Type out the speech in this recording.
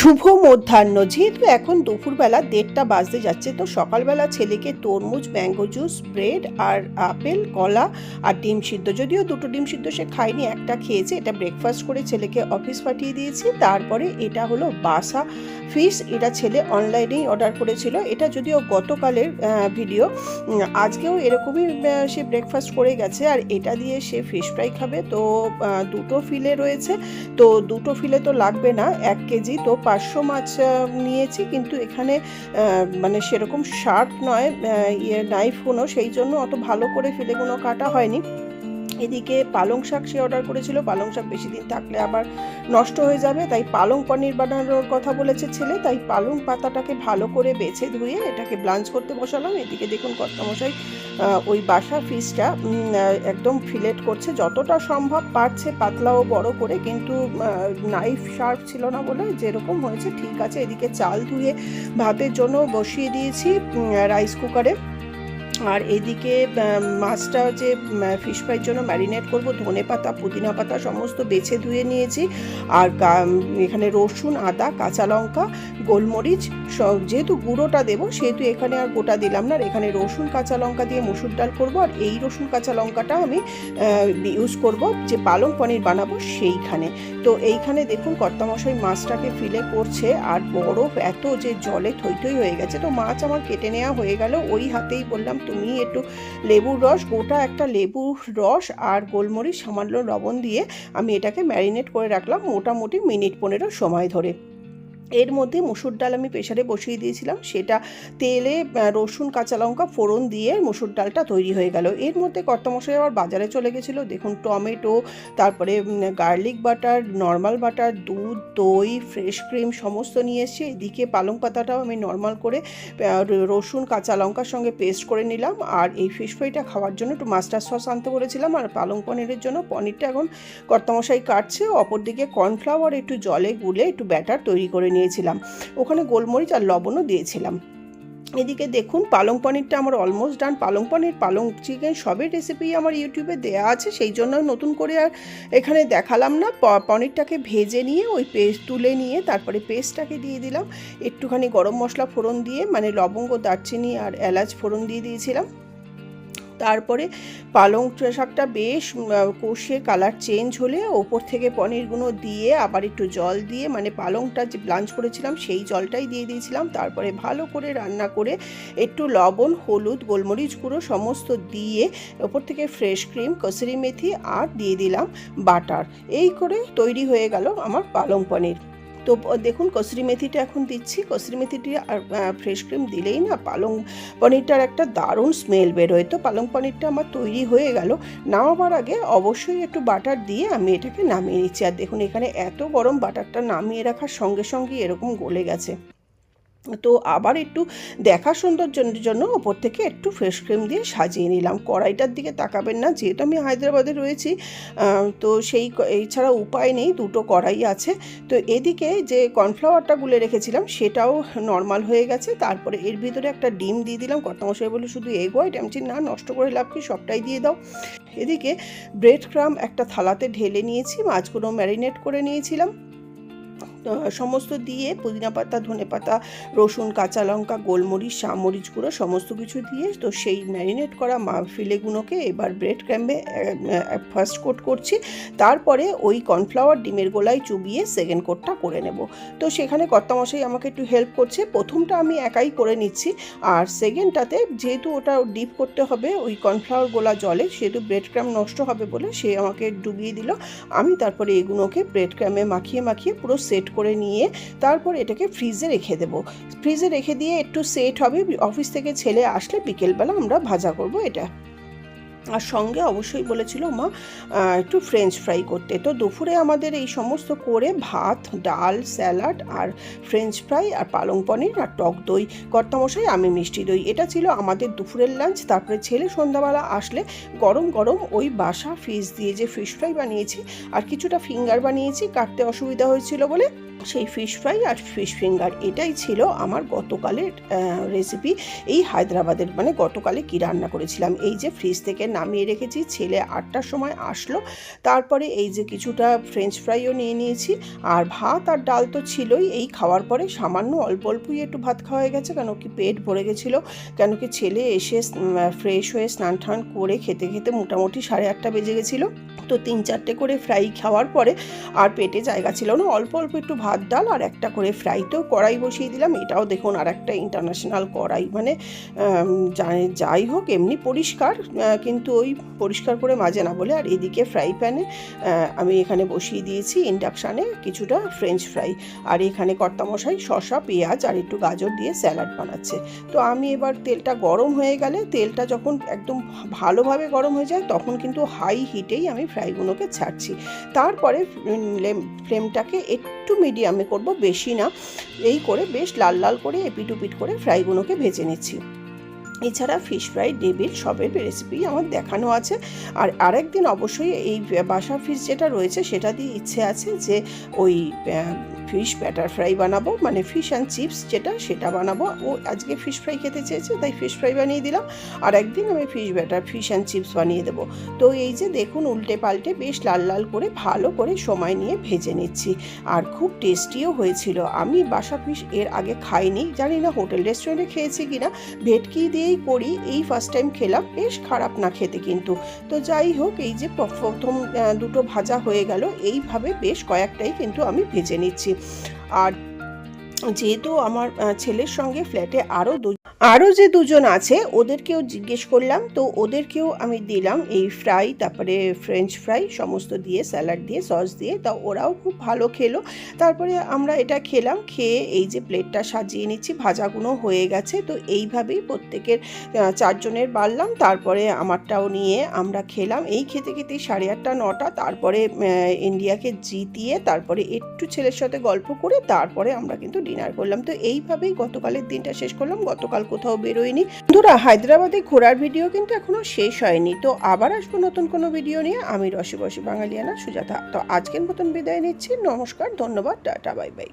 শুভ মধ্যাহ্ন, যেহেতু এখন দুপুরবেলা দেড়টা বাজতে যাচ্ছে, তো সকালবেলা ছেলেকে তরমুজ, ম্যাঙ্গো জুস, ব্রেড আর আপেল, কলা আর ডিম সিদ্ধ। যদিও দুটো ডিম সিদ্ধ সে খায়নি, একটা খেয়েছে, এটা ব্রেকফাস্ট করে ছেলেকে অফিস পাঠিয়ে দিয়েছি। তারপরে এটা হলো বাসা ফিশ এটা ছেলে অনলাইনেই অর্ডার করেছিল। এটা যদিও গতকালের ভিডিও আজকেও এরকমই সে ব্রেকফাস্ট করে গেছে আর এটা দিয়ে সে ফিশ ফ্রাই খাবে। তো দুটো ফিলে রয়েছে। তো, দুটো ফিলে তো লাগবে না, এক কেজি। তো পাঁচশো মাছ নিয়েছি, কিন্তু এখানে মানে সেরকম শার্প নয় ইয়ে নাইফ কোনো, সেই জন্য অত ভালো করে ফিলেগুলো কাটা হয়নি। এদিকে পালং শাক সে অর্ডার করেছিল। পালং শাক বেশি দিন থাকলে আবার নষ্ট হয়ে যাবে। তাই পালং পনির বানানোর কথা বলেছে ছেলে। তাই পালং পাতাটাকে ভালো করে বেছে ধুয়ে এটাকে ব্লাঞ্চ করতে বসালাম। এদিকে দেখুন কর্তামশাই ওই বাসা ফিসটা একদম ফিলেট করছে। যতটা সম্ভব পারছে পাতলা ও বড় করে, কিন্তু নাইফ শার্প ছিল না বলে যেরকম হয়েছে ঠিক আছে। এদিকে চাল ধুয়ে ভাতের জন্য বসিয়ে দিয়েছি রাইস কুকারে আর এদিকে মাছটা যে ফিশ ফ্রাইয়ের জন্য ম্যারিনেট করব, ধনে পাতা, পুদিনা পাতা সমস্ত বেছে ধুয়ে নিয়েছি। আর এখানে রসুন, আদা, কাঁচা লঙ্কা, গোলমরিচ যেহেতু গুঁড়োটা দেবো, সেহেতু এখানে আর গোটা দিলাম না। আর এখানে রসুন, কাঁচা লঙ্কা দিয়ে মুসুর ডাল করব। আর এই রসুন, কাঁচা লঙ্কাটা আমি ইউজ করব, যে পালং পনির বানাবো সেইখানে। তো এইখানে দেখুন কর্তামশাই মাছটাকে ফিলে করছে, আর বরফ এত যে জলে থই থই হয়ে গেছে। তো মাছ আমার কেটে নেওয়া হয়ে গেল, ওই হাতেই বললাম তুমি একটু লেবুর রস, গোটা একটা লেবুর রস আর গোলমরিচ, সামান্য লবণ দিয়ে আমি এটাকে ম্যারিনেট করে রাখলাম মোটামুটি মিনিট পনেরো সময় ধরে। এর মধ্যে মুসুর ডাল আমি প্রেশারে বসিয়ে দিয়েছিলাম। সেটা তেলে রসুন, কাঁচা লঙ্কা ফোড়ন দিয়ে মুসুর ডালটা তৈরি হয়ে গেল। এর মধ্যে কর্তামশাই আবার বাজারে চলে গেছিল। দেখুন, টমেটো, তারপরে গার্লিক বাটার, নর্মাল বাটার, দুধ, দই, ফ্রেশ ক্রিম সমস্ত নিয়ে এসে এদিকে পালং পাতাটাও আমি নর্মাল করে রসুন, কাঁচা লঙ্কার সঙ্গে পেস্ট করে নিলাম। আর এই ফিশ ফ্রাইটা খাওয়ার জন্য একটু মাস্টার সস আনতে বলেছিলাম। আর পালং পনিরের জন্য পনিরটা এখন কর্তামশাই কাটছে। অপরদিকে কর্নফ্লাওয়ার একটু জলে গুলে একটু ব্যাটার তৈরি করে নিয়েছিলাম ওখানে গোলমরিচ আর লবণও দিয়েছিলাম। এদিকে দেখুন, পালং পনিরটা আমার অলমোস্ট ডান পালং পনির, পালং চিকেন সবের রেসিপি আমার ইউটিউবে দেওয়া আছে। সেই জন্য নতুন করে আর এখানে দেখালাম না। পনিরটাকে ভেজে নিয়ে ওই পেস্ট তুলে নিয়ে তারপরে পেস্টটাকে দিয়ে দিলাম। একটুখানি গরম মশলা ফোড়ন দিয়ে মানে লবঙ্গ, দারচিনি আর এলাচ ফোড়ন দিয়ে দিয়েছিলাম। তারপরে পালং শাকটা বেশ কষে কালার চেঞ্জ হলে ওপর থেকে পনিরগুলো দিয়ে আবার একটু জল দিয়ে মানে পালংটা যে ব্লাঞ্চ করেছিলাম সেই জলটাই দিয়ে দিয়েছিলাম। তারপরে ভালো করে রান্না করে একটু লবণ, হলুদ, গোলমরিচ গুঁড়ো সমস্ত দিয়ে ওপর থেকে ফ্রেশ ক্রিম কসুরি মেথি আর দিয়ে দিলাম বাটার। এই করে তৈরি হয়ে গেল আমার পালং পনির। তো দেখুন, কসরি মেথিটা এখন দিচ্ছি। কসরি মেথিটি আর ফ্রেশ ক্রিম দিলেই না পালং পনিরটার একটা দারুণ স্মেল বেরোয়। তো পালং পনিরটা আমার তৈরি হয়ে গেল। নামাবার আগে অবশ্যই একটু বাটার দিয়ে আমি এটাকে নামিয়ে নিচ্ছি। আর দেখুন, এখানে এত গরম বাটারটা নামিয়ে রাখার সঙ্গে সঙ্গে এরকম গলে গেছে। তো আবার একটু দেখা সৌন্দর্যের জন্য ওপর থেকে একটু ফ্রেশ ক্রিম দিয়ে সাজিয়ে নিলাম। কড়াইটার দিকে তাকাবেন না, যেহেতু আমি হায়দ্রাবাদে রয়েছি তো সেই এছাড়া উপায় নেই, দুটো কড়াই আছে। তো এদিকে যে কর্নফ্লাওয়ারটা গুলে রেখেছিলাম, সেটাও নর্মাল হয়ে গেছে। তারপরে এর ভিতরে একটা ডিম দিয়ে দিলাম। কর্তামশাই বলে শুধু এগ হোয়াইট আমি না, নষ্ট করে লাভ কি? সবটাই দিয়ে দাও। এদিকে ব্রেড ক্রাম একটা থালাতে ঢেলে নিয়েছি, মাছগুলো ম্যারিনেট করে নিয়েছিলাম। সমস্ত দিয়ে পুদিনা পাতা, ধনে পাতা, রসুন, কাঁচা লঙ্কা, গোলমরিচ সামরিচ গুঁড়ো সমস্ত কিছু দিয়ে তো সেই ম্যারিনেট করা ফিলেগুলোকে এবার ব্রেড ক্র্যাম্বে ফার্স্ট কোট করছি। তারপরে ওই কর্নফ্লাওয়ার ডিমের গোলায় চুবিয়ে সেকেন্ড কোটটা করে নেব। তো সেখানে কর্তামশাই আমাকে একটু হেল্প করছে। প্রথমটা আমি একাই করে নিচ্ছি আর সেকেন্ডটাতে যেহেতু ওটা ডিপ করতে হবে, ওই কর্নফ্লাওয়ার গোলা জলে সেহেতু ব্রেড ক্র্যাম নষ্ট হবে বলে সে আমাকে ডুবিয়ে দিল। আমি তারপরে এগুলোকে ব্রেড ক্র্যামে মাখিয়ে মাখিয়ে পুরো সেট করে নিয়ে তারপর এটাকে ফ্রিজে রেখে দেবো। ফ্রিজে রেখে দিয়ে একটু সেট হবে। অফিস থেকে ছেলে আসলে বিকেলবেলা আমরা ভাজা করব এটা। আর সঙ্গে অবশ্যই বলেছিল মা একটু ফ্রেঞ্চ ফ্রাই করতে। তো দুপুরে আমাদের এই সমস্ত করে ভাত, ডাল স্যালাড আর ফ্রেঞ্চ ফ্রাই আর পালং পনির আর টক দই। কর্তামশাই, আমি মিষ্টি দই। এটা ছিল আমাদের দুপুরের লাঞ্চ তারপরে ছেলে সন্ধ্যাবেলা আসলে গরম গরম ওই বাসা ফিশ দিয়ে যে ফিশ ফ্রাই বানিয়েছি আর কিছুটা ফিঙ্গার বানিয়েছি, কাটতে অসুবিধা হয়েছিল বলে সেই ফিশ ফ্রাই আর ফিশ ফিঙ্গার এটাই ছিল আমার গতকালের রেসিপি এই হায়দ্রাবাদের মানে গতকালে কি রান্না করেছিলাম? এই যে ফ্রিজ থেকে নামিয়ে রেখেছি, ছেলে আটটার সময় আসলো। তারপরে এই যে কিছুটা ফ্রেঞ্চ ফ্রাইও নিয়ে নিয়েছি। আর ভাত আর ডাল তো ছিলই। এই খাওয়ার পরে সামান্য অল্প অল্পই একটু ভাত খাওয়া হয়ে গেছে, কেন কি পেট ভরে গেছিল। কেন কি ছেলে এসে ফ্রেশ হয়ে স্নান টান করে খেতে খেতে মোটামুটি সাড়ে আটটা বেজে গেছিল। তো তিন চারটে করে ফ্রাই খাওয়ার পরে আর পেটে জায়গা ছিল না। অল্প অল্প একটু ভাত ডাল আর একটা করে ফ্রাই তো কড়াই বসিয়ে দিলাম। এটাও দেখুন আর একটা ইন্টারন্যাশনাল কড়াই। মানে যাই হোক, এমনি পরিষ্কার কিন্তু ওই পরিষ্কার করে মাজে না বলে। আর এদিকে ফ্রাই প্যানে আমি এখানে বসিয়ে দিয়েছি ইন্ডাকশানে কিছুটা ফ্রেঞ্চ ফ্রাই আর এখানে কর্তামশাই শসা, পেঁয়াজ আর একটু গাজর দিয়ে স্যালাড বানাচ্ছে। তো আমি এবার তেলটা গরম হয়ে গেলে, তেলটা যখন একদম ভালোভাবে গরম হয়ে যায়, তখন কিন্তু হাই হিটেই আমি ফ্রাইগুলোকে ছাড়ছি। তারপরে ফ্লেম- ফ্লেমটাকে একটু মিডিয়ামে করব বেশি না। এই করে বেশ লাল লাল করে এপিটুপিট করে ফ্রাইগুলোকে ভেজে নিচ্ছি। এছাড়া ফিশ ফ্রাই ডেবিল সবের রেসিপি আমার দেখানো আছে। আর আরেকদিন অবশ্যই এই বাসা ফিশ যেটা রয়েছে সেটা দিয়ে ইচ্ছে আছে যে ওই ফিশ ব্যাটার ফ্রাই বানাবো মানে ফিশ অ্যান্ড চিপস যেটা সেটা বানাবো। ও আজকে ফিশ ফ্রাই খেতে চেয়েছে, তাই ফিশ ফ্রাই বানিয়ে দিলাম। আর একদিন আমি fish batter, fish and chips বানিয়ে দেবো। তো এই যে দেখুন, উল্টে পাল্টে বেশ লাল লাল করে ভালো করে সময় নিয়ে ভেজে নিচ্ছি। আর খুব টেস্টিও হয়েছিল। আমি বাসা ফিশ এর আগে খাইনি, জানি না হোটেল রেস্টুরেন্টে খেয়েছি কি না ভেটকি দিয়েই করি, এই ফার্স্ট টাইম খেলাম, বেশ খারাপ না খেতে কিন্তু। তো যাই হোক, এই যে প্রথম দুটো ভাজা হয়ে গেল, এইভাবে বেশ কয়েকটাই কিন্তু আমি ভেজে নিচ্ছি। আর যেহেতু আমার ছেলের সঙ্গে ফ্ল্যাটে আরও দু আরও যে দুজন আছে, ওদেরকেও জিজ্ঞেস করলাম, তো ওদেরকেও আমি দিলাম এই ফ্রাই, তারপরে ফ্রেঞ্চ ফ্রাই, সমস্ত দিয়ে, স্যালাড দিয়ে, সস দিয়ে, তা ওরাও খুব ভালো খেলো। তারপরে আমরা এটা খেলাম, খেয়ে এই যে প্লেটটা সাজিয়ে নিচ্ছি ভাজাগুলো হয়ে গেছে, তো এইভাবেই প্রত্যেকের চারজনের বাড়লাম, তারপরে আমারটাও নিয়ে আমরা খেলাম। এই খেতে খেতে সাড়ে আটটা, নটা, তারপরে ইন্ডিয়াকে জিতিয়ে, তারপরে একটু ছেলের সাথে গল্প করে, তারপরে আমরা কিন্তু ডিনার করলাম। তো এইভাবেই গতকালের দিনটা শেষ করলাম, গতকাল কোথাও বেরোয়নি। বন্ধুরা, হায়দ্রাবাদে ঘোরার ভিডিও কিন্তু এখনও শেষ হয়নি। তো আবার আসব নতুন কোনো ভিডিও নিয়ে। আমি রসে বসে বাঙালিয়ানা, সুজাতা। তো আজকের মতন বিদায় নিচ্ছি। নমস্কার, ধন্যবাদ, টাটা, বাই বাই।